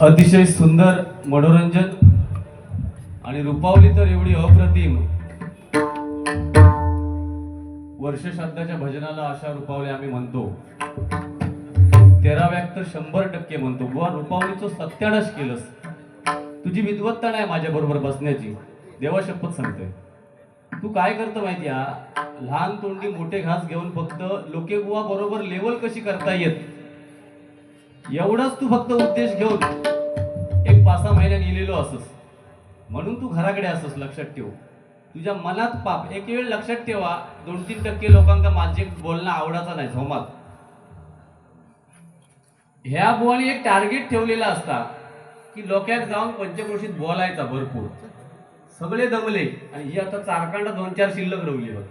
अतिशय सुंदर मनोरंजन आणि रुपावली तर एवढी अप्रतिम. वर्षश्राद्धाच्या भजनाला अशा रुपावली आम्ही म्हणतो. तेराव्यात तर शंभर टक्के म्हणतो. बुवा रुपावलीचं सत्याडश केलंस. तुझी विद्वत्ता नाही माझ्या बरोबर बसण्याची. देवा शपथ सांगतोय. तू काय करतो माहिती हा? लहान तोंडी मोठे घास घेऊन फक्त लोके बुवा बरोबर लेवल कशी करता येत? एवढाच तू फक्त उद्देश घेऊन एक पाच सहा महिन्याने लिहिलेलो असस. म्हणून तू घराकडे असस लक्षात ठेव. तुझ्या मनात पाप. एक वेळ लक्षात ठेवा दोन तीन टक्के लोकांका माझे बोलणं आवडाचा नाही झोमात. ह्या बुवाने एक टार्गेट ठेवलेला असता की लोक्यात जाऊन पंचक्रोशीत बोलायचा भरपूर. सगळे दमले. आणि ही आता चारकांडा दोन चार शिल्लक रवली बघ.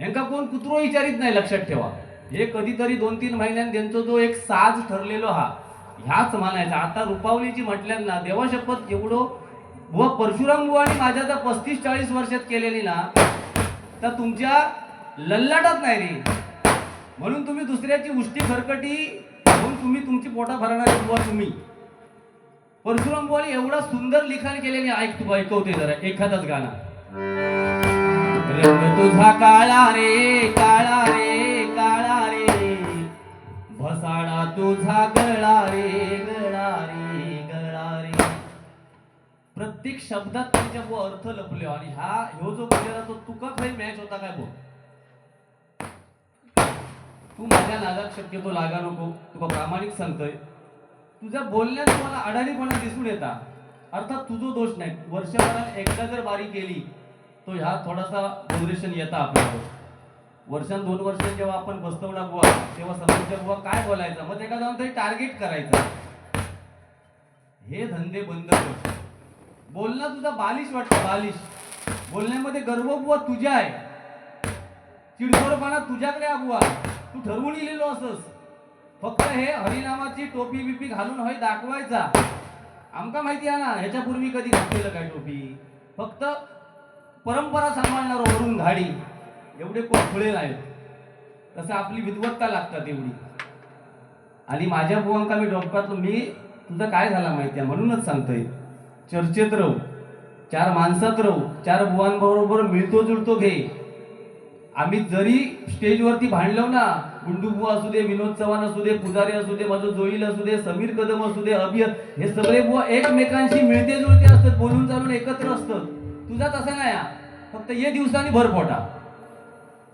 यांका कोण कुत्रो विचारित नाही लक्षात ठेवा. हे कधीतरी दोन तीन महिन्यात त्यांचा जो एक साज ठरलेलो हा ह्याच म्हणायचा. आता रुपावलीची म्हटल्यान देवशपथ एवढं व परशुराम बुवानी माझ्या जर पस्तीस चाळीस वर्षात केलेली ना तर तुमच्या लल्लाटात नाही रे. म्हणून तुम्ही दुसऱ्याची उष्टी खरकटी म्हणून तुम्ही तुमची पोटा भरणार बुवा तुम्ही. परशुराम बुवानी एवढा सुंदर लिखाण केलेले ऐक तू ऐकवते जरा एखादाच गाणं. रंग तुझा काळा काळा रे काळा रे. फसाडा तुझा गळा रे गळा रे गळा रे प्रत्येक शब्दात त्यांच्या बुवा अर्थ लपले आणि हा ह्यो जो बोललेला तो तुका काही मॅच होता काय बोल? तू माझ्या नादात शक्यतो लागा नको. तुका प्रामाणिक सांगतोय. तुझ्या बोलण्यात मला अडाणीपणा दिसून येता. अर्थात तुझो दोष नाही. वर्षभरात एकदा जर बारी केली तो ह्या थोडासा ड्युरेशन येता आपल्यावर. वर्षान दोन वर्ष जेव्हा आपण बसतो बुवा तेव्हा समोरच्या बुवा काय बोलायचं? मग एका जाऊन तरी टार्गेट करायचं. हे धंदे बंद कर. बोलणं तुझा बालिश वाटतं बालिश. बोलण्यामध्ये गर्व बुवा तुझ्या आहे. चिडखोरपणा तुझ्याकडे आहे बुवा. तू ठरवून लिहिलेलो असस. फक्त हे हरिनामाची टोपी बिपी घालून होय दाखवायचा. आमका माहिती आहे ना ह्याच्यापूर्वी कधी घातलेलं काय टोपी? फक्त परंपरा सांभाळणार वरून घाडी. एवढे कोण खुळे नाहीत. तसं आपली विद्वत्ता लागतात एवढी. आणि माझ्या बुवांका मी डोक्यातलो मी तुझं काय झाला माहिती आहे म्हणूनच सांगतोय. चर्चेत राहू. चार माणसात राहू. चार बुवांबरोबर मिळतो जुळतो घे. आम्ही जरी स्टेजवरती भांडलो ना गुंडू बुवा असू दे विनोद चव्हाण असू दे पुजारी असू दे माझं जोईल असू दे समीर कदम असू दे अभियत हे सगळे बुवा एकमेकांशी मिळते जुळते असतात बोलून चालून एकत्र असतात. तुझा तसा नाही हा. फक्त ये दिवसांनी भर पोटा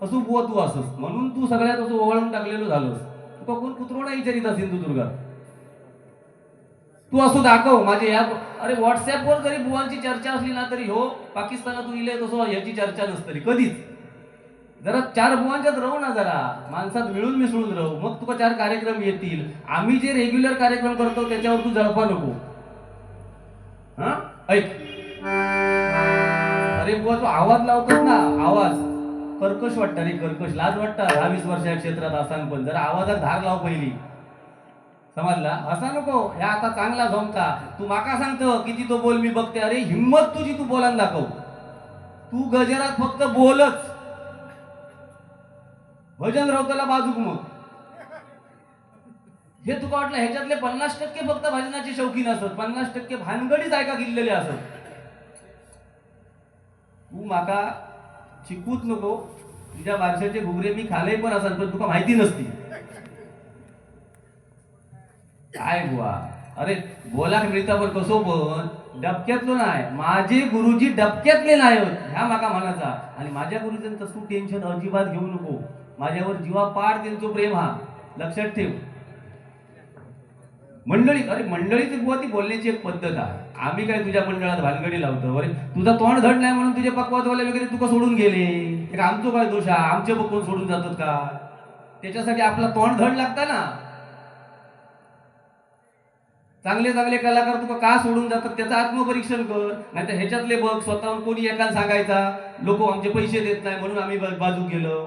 असू बुवा तू असस. म्हणून तू सगळ्यात असं ओवाळून टाकलेलो झालोस. तुका कोण कुत्रोडा विचारित असेल तू दुर्गा. तू असं दाखव माझे या अरे व्हॉट्सअपवर जरी बुवांची चर्चा असली ना तरी हो पाकिस्तानात इले तसं याची चर्चा नसतली कधीच. जरा चार बुवांच्यात राहू ना जरा माणसात मिळून मिसळून राहू मग तुका चार कार्यक्रम येतील. आम्ही जे रेग्युलर कार्यक्रम करतो त्याच्यावर तू जळपा नको. हा? ऐक. अरे बुवा तू आवाज लावतोस ना आवाज. कर्कश वाटतं रे कर्कश. लाज वाटतं. दहा वीस वर्ष या क्षेत्रात असाल पण. जर आवाजात धार लाव पहिली. समजला? असा नको. ह्या आता चांगला झोमता तू माका सांगतो किती तो बोल मी बघते. अरे हिंमत तुझी तू बोलान दाखव. तू गजरात फक्त बोलच. भजन रावताला बाजूक मग. हे तुका वाटलं ह्याच्यातले पन्नास टक्के फक्त भजनाचे शौकीन असत. पन्नास टक्के भानगडीच ऐका गेलेले असत. तू माका शिकूच नको. तुझ्या बारशाचे घुगरे मी खाले पण असाल पण तुका माहिती नसती. काय बुवा? अरे बोलाक मिळता पण कसो पण? डबक्यातलो नाही. माझे गुरुजी डबक्यातले नाही होत ह्या माका म्हणाचा आणि माझ्या गुरुजींचं तू टेन्शन अजिबात घेऊ नको. माझ्यावर जीवा पार त्यांचं प्रेम हा. लक्षात ठेव. मंडळी अरे मंडळीची बुवा ती बोलण्याची एक पद्धत आहे. आम्ही काय तुझ्या मंडळात भानगडी लावतो? अरे तुझा तोंड धड नाही म्हणून तुझे पकवातवाले वगैरे तुका सोडून गेले. ते आमचं काय दोष आहे? आमचे बघ सोडून जातात का? त्याच्यासाठी आपला तोंड धड लागता ना. चांगले चांगले कलाकार तुका का सोडून जातात? त्याचं आत्मपरीक्षण कर. नाही तर ह्याच्यातले बघ स्वतःहून कोणी एकाला सांगायचा लोक आमचे पैसे देत नाही म्हणून आम्ही बाजू गेलो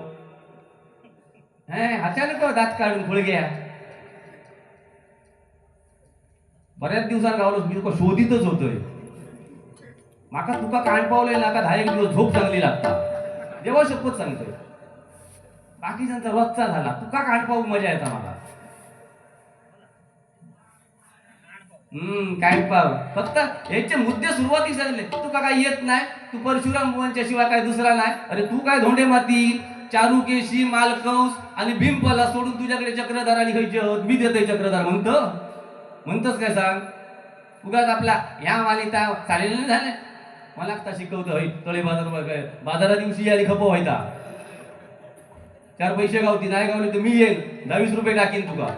हे अचानक दात काढून खुळग्या बऱ्याच दिवसात गावलो मी तुका शोधितच होतोय. माका तुका कान पावलंय ना का दहा एक दिवस झोप चांगली लागता. देवा शपथ सांगतोय. बाकीच्यांचा रोजचा झाला. तुका कान पाहू मजा येता मला. हम्म काय पाव फक्त याचे मुद्दे सुरुवातीक सांगले तुका काय येत नाही. तू परशुराम बुवांच्या शिवाय काय दुसरा नाही. अरे तू काय धोंडे माती चारुकेशी मालकंस आणि भीमपला सोडून तुझ्याकडे चक्रधार आणि खायचे मी देतोय चक्रधार म्हणतो म्हणतोस काय सांग? उगाच आपला ह्या मालिता चालेल नाही झाले? मला आता शिकवतो होई तळे बाजार काय बाजारा दिवशी आली खप व्हायचा चार पैसे गावती नाही गावले तर मी येईन दहावीस रुपये टाकीन तुका.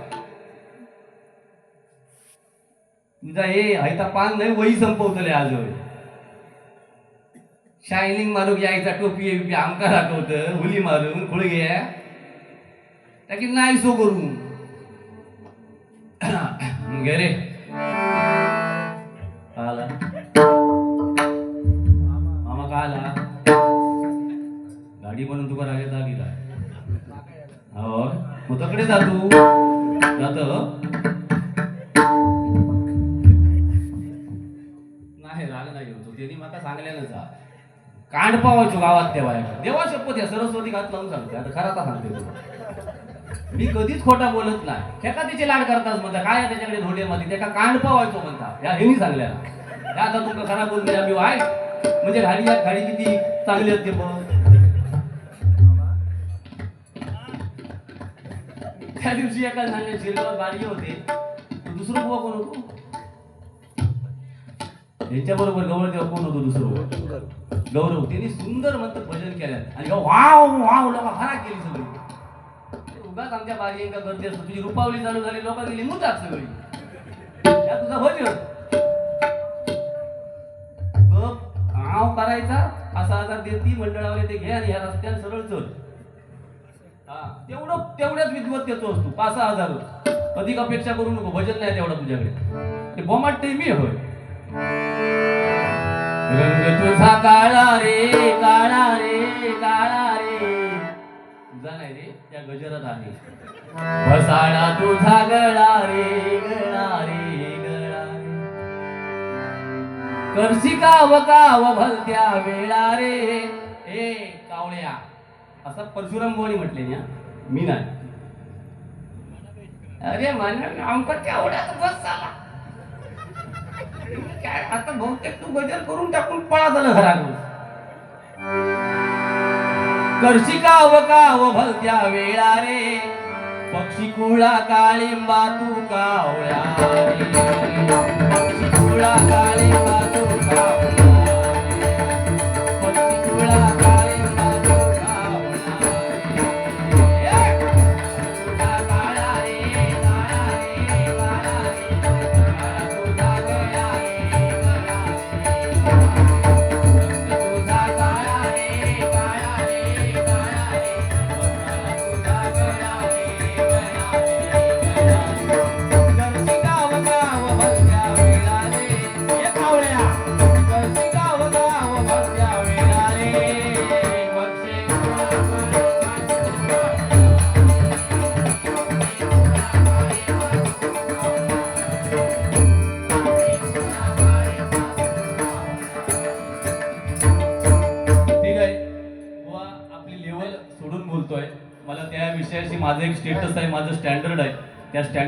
तुझा हे हायता पान नाही वही संपवतले आज शायनिंग मारूक यायचा टोपी आमका दाखवत हुली मारून खुळ घ्या टाकी नाही सो करून गेरे रे आला. मामा का आला? गाडी म्हणून तुका रागे दाबीला हो. मग तकडे जा तू. जात. नाही राग नाही होतो त्यांनी माका सांगलेलं जा. कांड पावायचो गावात तेव्हा देवा शपथ या सरस्वती घात लावून सांगते आता खरा आता सांगते तुला. मी कधीच खोटा बोलत नाही. त्याका तिचे लाड करताच म्हणता काय त्याच्याकडे धोंडेमध्ये त्याका कांड पावायचो म्हणता या हेनी सांगल्या त्या आता तुमका खरा बोलते आम्ही वाय. म्हणजे घाडी घाडी किती चांगली असते बघ त्या दिवशी एका झाले शिरगाव गाडी होते. दुसरं बुवा कोण होतो? यांच्या बरोबर गवळ तेव्हा कोण होतो दुसरं? गौरव. त्यांनी सुंदर म्हणतात भजन केलं. आणि वाव वाव लोक फराक केली सगळी. ते आमच्या बारी का गर्दी असतो. तुझी रुपावली चालू झाली लोक गेली मुद्दा सगळी. त्या तुझा भजन गप आव करायचा असा आजार देती मंडळावर ते घे आणि ह्या रस्त्याने सरळ चल. हा तेवढं तेवढ्याच विद्वत विद्वत्तेचो असतो पाच सहा हजार. अधिक अपेक्षा करू नको भजन नाही तेवढा तुझ्याकडे. ते बोमाट ते मी होय. रंग तुझा काळा रे काळा रे काळा रे. तुझा नाही रे त्या गजरात आहे. बसाडा तुझा गळा रे गळा रे गळा करशी काव काव भलत्या वेळा रे. ए कावळ्या. असं परशुराम गोणी म्हटले ना मी नाही. अरे मान्य आमका तेवढ्यात बस झाला काय आता बहुतेक तू गजर करून टाकून पळा झालं घराकडून करशी काव काव भलत्या वेळा रे पक्षी कुळा काळिंबा तू कावळ्या रे पक्षी कुळा काळिंबा तू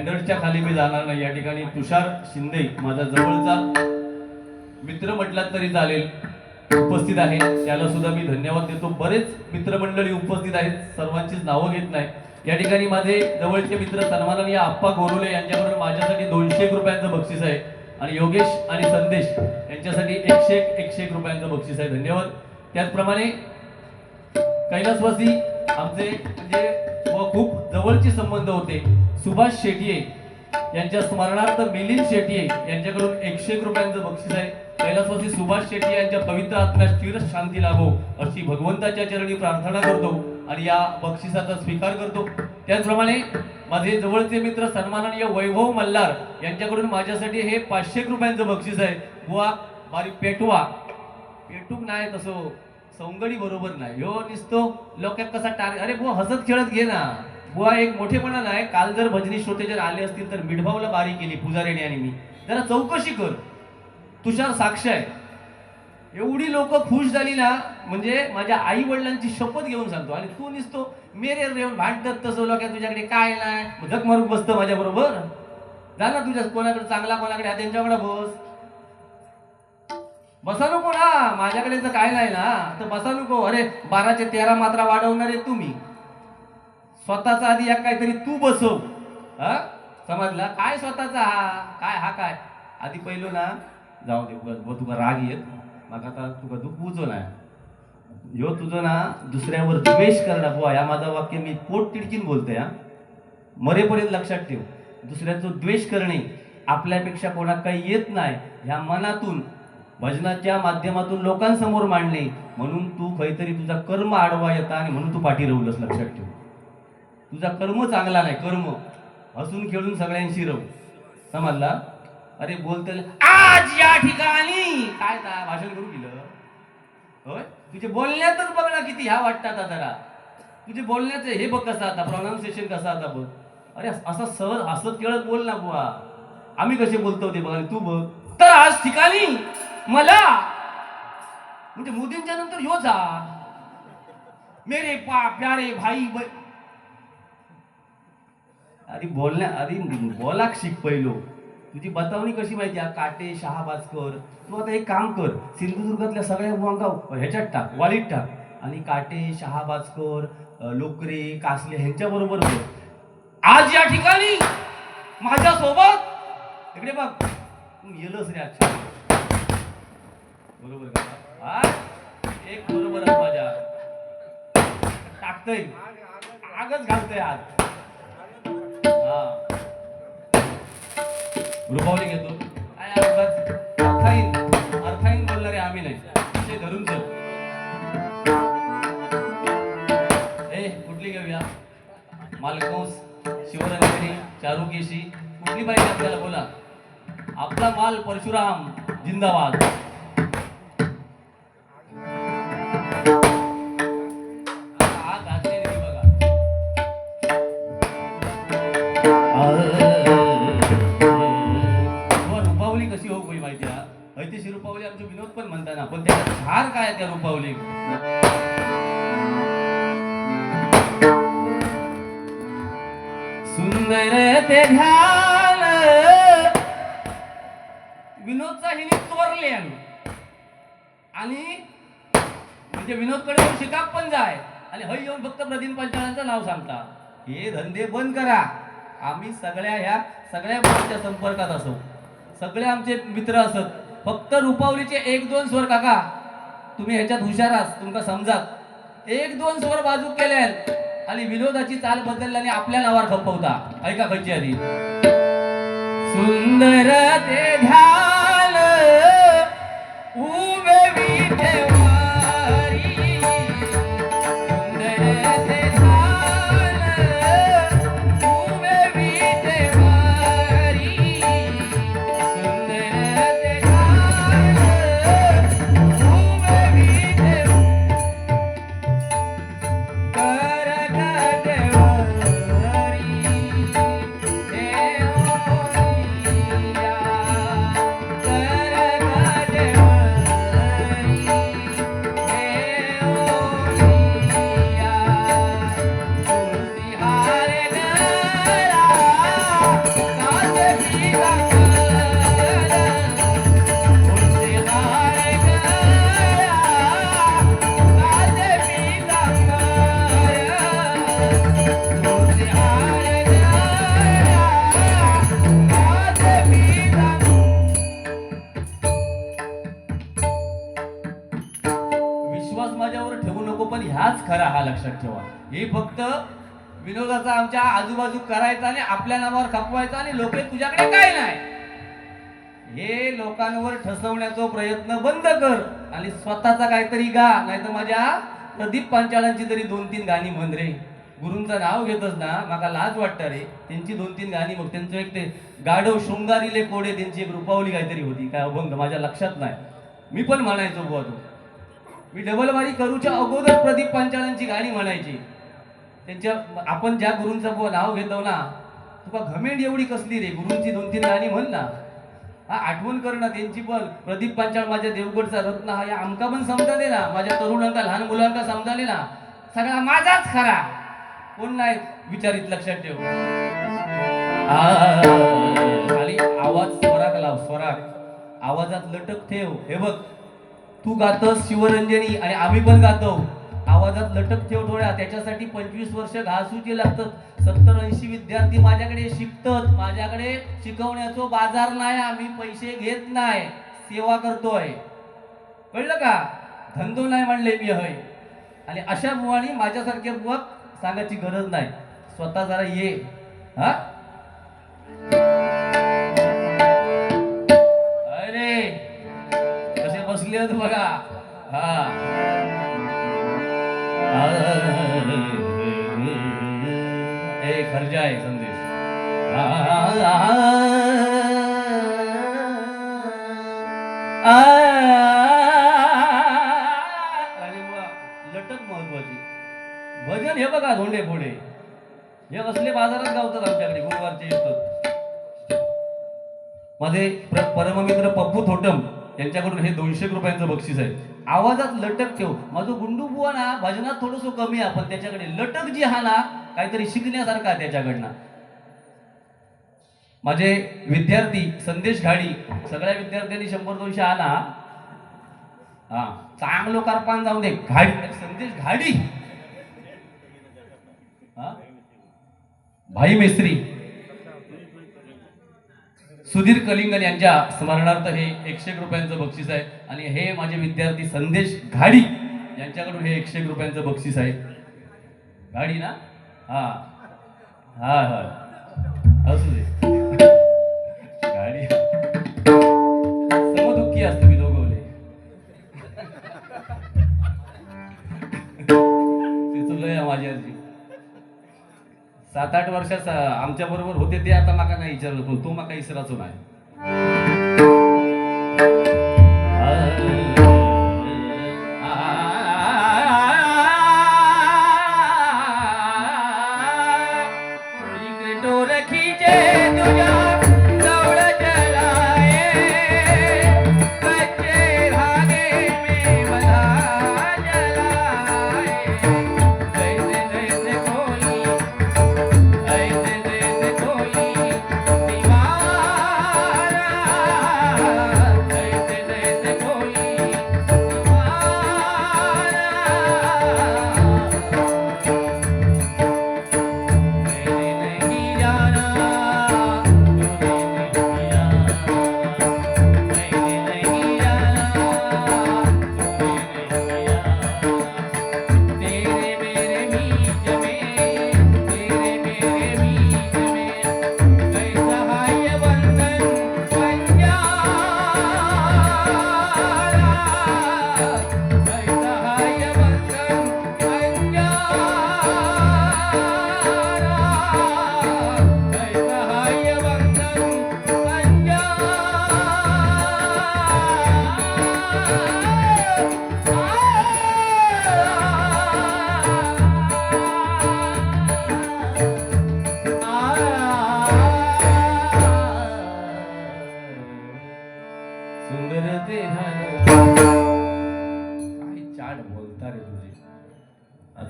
स्टँडर्डच्या खाली मी जाणार नाही. या ठिकाणी तुषार शिंदे माझा जवळचा मित्र म्हटलात तरी चालेल उपस्थित आहे. त्याला सुद्धा मी धन्यवाद देतो. बरेच मित्रमंडळी उपस्थित आहेत. सर्वांचीच नावं घेत नाही. या ठिकाणी माझे जवळचे मित्र सन्माननीय आप्पा गोरुले यांच्याबरोबर माझ्यासाठी दोनशे एक रुपयांचं बक्षीस आहे. आणि योगेश आणि संदेश यांच्यासाठी एकशे एक एकशे एक रुपयांचं बक्षीस आहे. धन्यवाद. त्याचप्रमाणे कैलासवासी आमचे म्हणजे व खूप जवळचे संबंध होते. सुभाष शेटिये यांच्या स्मरणार्थ मिलिंद शेटिये यांच्याकडून एकशे एक रुपयांचं बक्षीस आहे. कैलासवासी सुभाष शेट्टी यांच्या पवित्र आत्म्यास चिर शांती लाभो अशी भगवंताच्या चरणी प्रार्थना करतो आणि या बक्षिसाचा स्वीकार करतो. त्याचप्रमाणे माझे जवळचे मित्र सन्माननीय वैभव मल्हार यांच्याकडून माझ्यासाठी हे पाचशे रुपयांचं बक्षीस आहे. बुवा मारी पेटवा. पेटूक नाही तसं. सौंगडी बरोबर नाही. ह्यो दिसतो लोक कसा टार अरे बुवा हसत खेळत घे ना. बुवा एक मोठेपणा नाही काल जर भजनी श्रोते जर आले असतील तर मिठभावला बारी केली पुजारेने आणि मी. जरा चौकशी कर. तुषार साक्ष आहे. एवढी लोक खुश झाली ना म्हणजे माझ्या आई वडिलांची शपथ घेऊन सांगतो. आणि तू निसतो मेरे येऊन भांडतात तसं लोक तुझ्याकडे काय नाही. झक मारून बसतं माझ्या बरोबर जा ना तुझ्या कोणाकडे चांगला कोणाकडे त्यांच्याकडे बस. बसा नको ना माझ्याकडे तर काय नाही ना. तर बसा नको अरे बाराचे तेरा मात्रा वाढवणारे तुम्ही. स्वतःचा आधी एक काहीतरी तू बसव. हा? समजला? काय स्वतःचा हा? काय हा काय? आधी पहिलो ना जाऊ दे बस तुका राग येत. मग आता तुका दुःख बुजो ना ह्यो तुझं ना दुसऱ्यावर द्वेष करणं बुवा. या माझं वाक्य मी पोट तिडकीन बोलतोय हा. मरेपर्यंत लक्षात ठेव. दुसऱ्याचं द्वेष करणे आपल्यापेक्षा कोणा काही येत नाही. ह्या मनातून भजनाच्या माध्यमातून लोकांसमोर मांडणे. म्हणून तू काहीतरी तुझा कर्म आडवा येता आणि म्हणून तू पाठी रवलंस लक्षात ठेव. तुझा कर्म चांगला नाही कर्म. हसून खेळून सगळ्यांशी रव. समजला? अरे बोलते आज या ठिकाणी. काय ता भाषण करून दिलं? होय? तुझे बोलण्यातच बघ ना किती ह्या वाटतात आता जरा. तुझे बोलण्याचं हे बघ कसं आता प्रोनाऊन्सिएशन कसं आता बघ. अरे असं सहज हसत खेळत बोल ना बुवा. आम्ही कसे बोलतो ते बघा तू बघ. तर आज ठिकाणी मला? म्हणजे मोदींच्या नंतर यो जा. मेरे पा प्यारे भाई ब- आधी बोलण्या आधी बोलाक शिक पहिलो तुझी बतावणी कशी माहिती आहे? काटे शहाबाजकर तू आता एक काम कर. सिंधुदुर्गातल्या सगळ्या बुवांका ह्याच्यात टाक वालीत टाक. आणि काटे शहाबाजकर अ, लोकरे कासले ह्यांच्या बरोबर आज या ठिकाणी माझ्या सोबत इकडे बघ तू येलच रे अच्छा बरोबर का हा? एक बरोबर माझ्या टाकतय. आगच घालतय आज. हा. रुपावली घेतो. काय अर्धाच अर्थाईन अर्थाईन बोलणारे आम्ही नाही. ते धरून चल ए कुठली घेऊया मालकंस शिवरंजनी चारुकेशी. कुठली पाहिजे आपल्याला? बोला. आपला माल परशुराम जिंदाबाद. ऐतिशी रुपावली आमचे विनोद पण म्हणताना पण त्याचा झार काय त्या रुपावली? सुंदर ते ध्यान. विनोदचा हिने चोरले आणि म्हणजे विनोदकडे येऊन शिकाप पण जाय. आणि हय येऊन फक्त प्रदीन पंचाळांचं नाव सांगता. हे धंदे बंद करा. आम्ही सगळ्या ह्या सगळ्या मुलांच्या संपर्कात असो. सगळे आमचे मित्र असत. फक्त रुपावलीचे एक दोन स्वर काका. तुम्ही ह्याच्यात हुशार आहात तुमका समजात. एक दोन स्वर बाजूक केले आणि विनोदाची चाल बदलली आणि आपल्या नावावर खपवता. ऐका खयची आधी. सुंदर ते ध्यान उभे विठेवारी विश्वास माझ्यावर ठेवू नको पण ह्याच खरा हा लक्षात ठेवा. हे फक्त विनोदाचा आमच्या आजूबाजू करायचा आणि आपल्या नावावर खपवायचा आणि लोक तुझ्याकडे काय नाही. हे लोकांवर ठसवण्याचा प्रयत्न बंद कर आणि स्वतःचा काहीतरी गा नाहीतर माझ्या प्रदीप पांचाळांची तरी दोन तीन गाणी म्हण रे. गुरूंचं नाव घेतच ना माका लाज वाटतं रे. त्यांची दोन तीन गाणी मग त्यांचं एक ते गाढव शृंगारीले कोडे त्यांची एक रुपावली काहीतरी होती. काय अभंग माझ्या लक्षात नाही. मी पण म्हणायचो बुवा मी डबलवारी करूच्या अगोदर प्रदीप पांचाळांची गाणी म्हणायची. त्यांच्या आपण ज्या गुरूंचं नाव घेतो ना तुका घमेंड एवढी कसली रे? गुरूंची दोन तीन गाणी म्हण ना. हा आठवण कर ना त्यांची पण. प्रदीप पांचाळ माझ्या देवगडचा रत्न हा या आमका पण समजाले ना. माझ्या तरुणांका लहान मुलांका समजाले ना. सगळा माझाच खरा. कोण नाही विचारित लक्षात ठेव. खाली आवाज स्वराक लाव स्वराक. आवाजात लटक ठेव. हे बघ तू गातस शिवरंजनी आणि आम्ही पण गातो. आवाजात लटक ठेव डोळ्या त्याच्यासाठी पंचवीस वर्ष घासूची लागतात. सत्तर ऐंशी विद्यार्थी माझ्याकडे शिकतात. माझ्याकडे शिकवण्याचा बाजार नाही. आम्ही पैसे घेत नाही. सेवा करतोय. कळलं का? धंदो नाही म्हणले मी हय. आणि अशा बुवानी माझ्यासारख्या बुवा सांगायची गरज नाही. स्वतः जरा ये. हा? कसे बघा. हा. ए खर्जा आहे संदेश. लटक महत्वाची. भजन हे बघा धोंडे फोडे. हे असले बाजारात गावतात आमच्याकडे गुरुवारचे येतात. माझे परममित्र पप्पू थोटम. यांच्याकडून हे दोनशे रुपयांचं बक्षीस आहे. आवाजात लटक ठेव. माझं गुंडू बुवा ना भजनात थोडस कमी आहे पण त्याच्याकडे लटक जी हा ना काहीतरी शिकण्यासारखा आहे त्याच्याकडनं. माझे विद्यार्थी संदेश घाडी सगळ्या विद्यार्थ्यांनी शंभर दोनशे आला. हा चांगलो कारपान जाऊ दे. घाडी संदेश घाडी. हा? भाई मेस्त्री. सुधीर कलिंगन यांच्या स्मरणार्थ हे एकशे एक रुपयांचं बक्षीस आहे. आणि हे माझे विद्यार्थी संदेश घाडी यांच्याकडून हे एकशे एक रुपयांचं बक्षीस आहे. घाडी ना? हा. हा हा. असू दे. गाडी समदुःखी असते. सात आठ वर्षात आमच्या बरोबर होते ते आता माका नाही विचारलं पण तो माका इसराचो नाही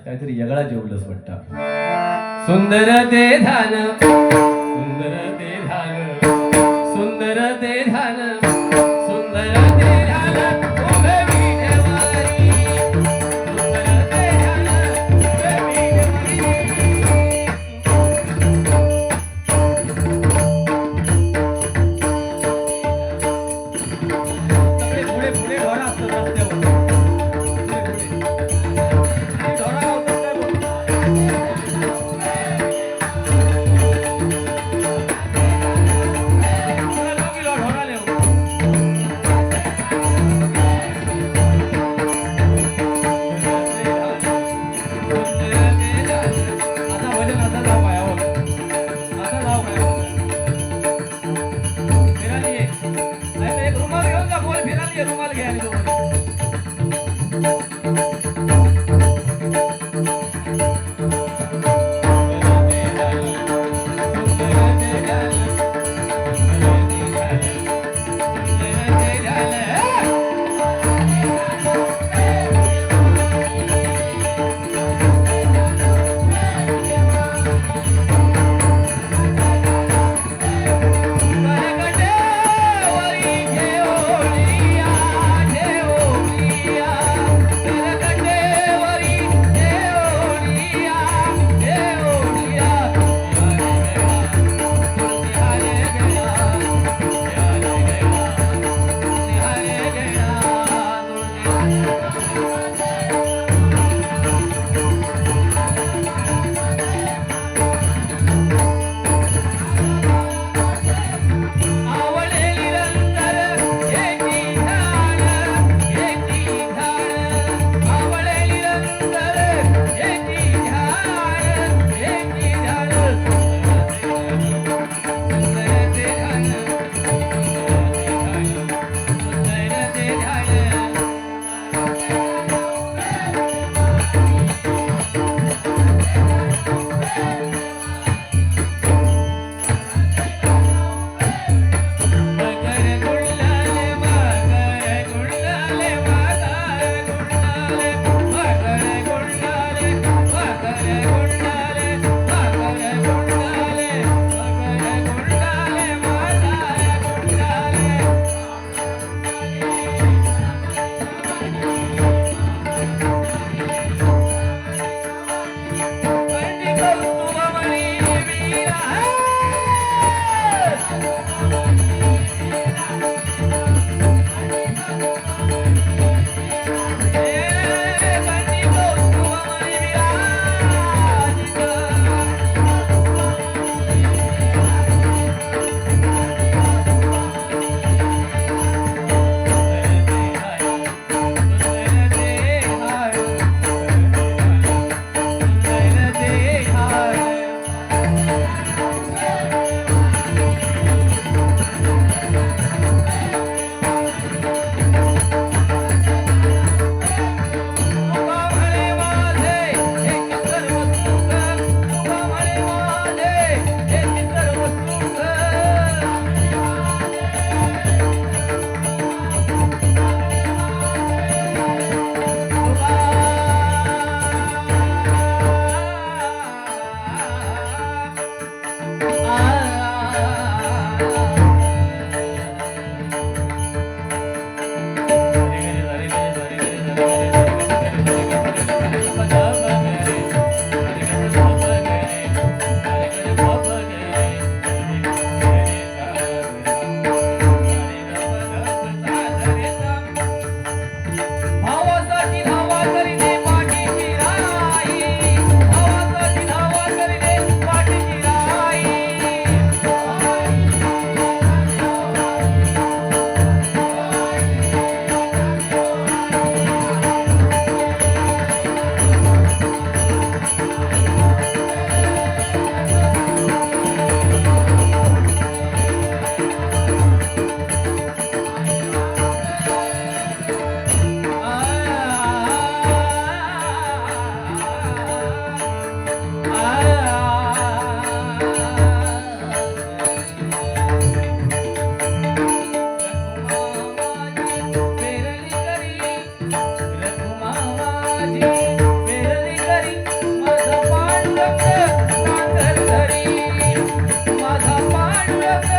काहीतरी यगळा जेवलंच वाटतं. सुंदर ते धान सुंदर ते धान.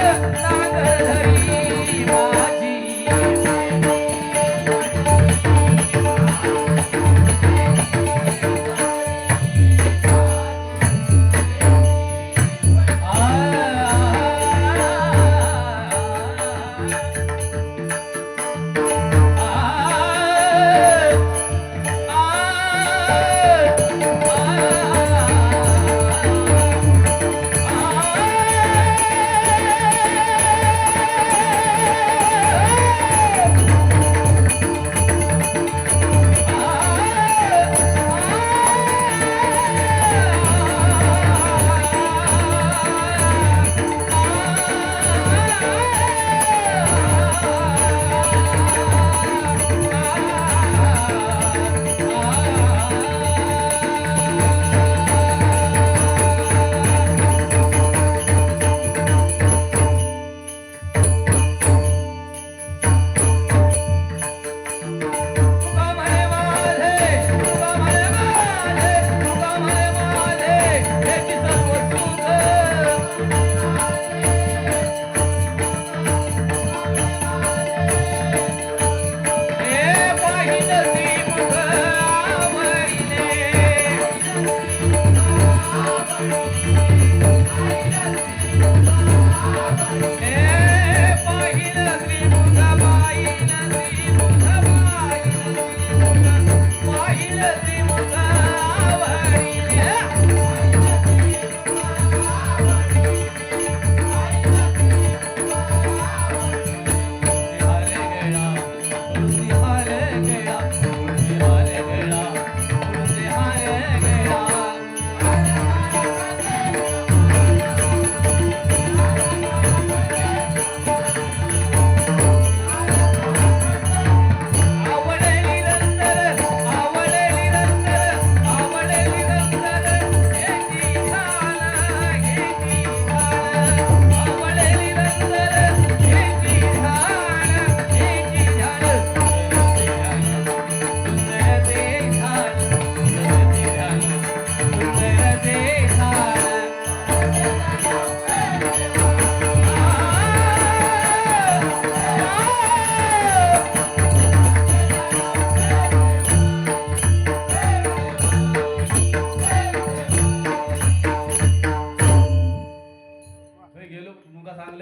العذاب الأليم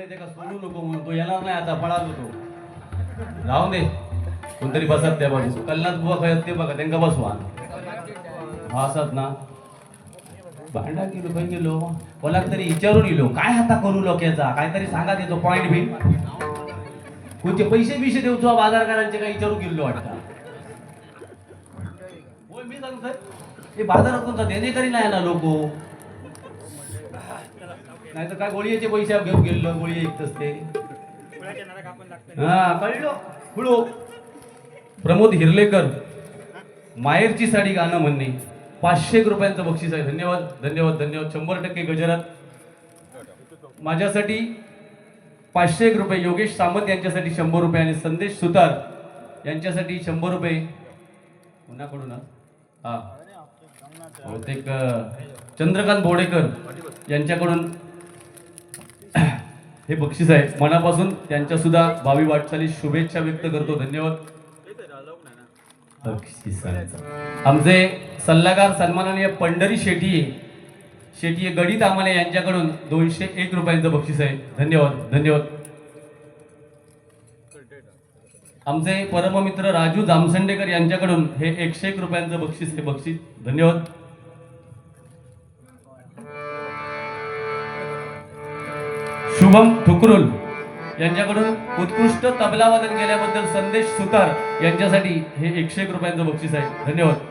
तुमका ते का सोडू नको म्हणून तो येणार नाही आता पळालो तो. राहून दे. कोणतरी बसत त्या बाजू कल्लाच बुवा खयत ते बघा त्यांना बसवा. हा असत ना. भांडा गेलो खंय गेलो कोणाक तरी विचारून गेलो काय आता करू लोक्याचा? काहीतरी सांगा देतो पॉईंट बी कोणते पैसे बिशे देऊचो बाजारकारांचे काय विचारून गेलो वाटतं? होय मी सांगतोय. हे बाजारात कोणता देणेकरी नाही ना लोक? नाही तर काय गोळीचे पैसे घेऊन गेलो गोळी ऐकतच ते. हा कळलो खुळो. प्रमोद हिरलेकर माहेरची साडी गाणं म्हणणे. पाचशे एक रुपयांचं बक्षीस आहे. धन्यवाद धन्यवाद धन्यवाद. शंभर टक्के गजरात. माझ्यासाठी पाचशे एक रुपये. योगेश सामंत यांच्यासाठी शंभर रुपये आणि संदेश सुतार यांच्यासाठी शंभर रुपये. कोणाकडून हा? बहुतेक चंद्रकांत बोडेकर यांच्याकडून हे बक्षीस आहे. मनापासून त्यांच्या सुद्धा भावी वाटचाली शुभेच्छा व्यक्त करतो. धन्यवाद. आमचे सल्लागार सन्माननीय पंढरी शेटी शेटी गणित आम्हाला यांच्याकडून दोनशे एक रुपयांचं बक्षीस आहे. धन्यवाद. धन्यवाद. आमचे परममित्र राजू जामसंडेकर यांच्याकडून हे एकशे एक रुपयांचं बक्षीस हे बक्षीस. धन्यवाद. शुभम ठुकरुल यांच्याकडून उत्कृष्ट तबला वादन केल्याबद्दल संदेश सुतार यांच्यासाठी हे एकशे एक रुपयांचं बक्षीस आहे. धन्यवाद.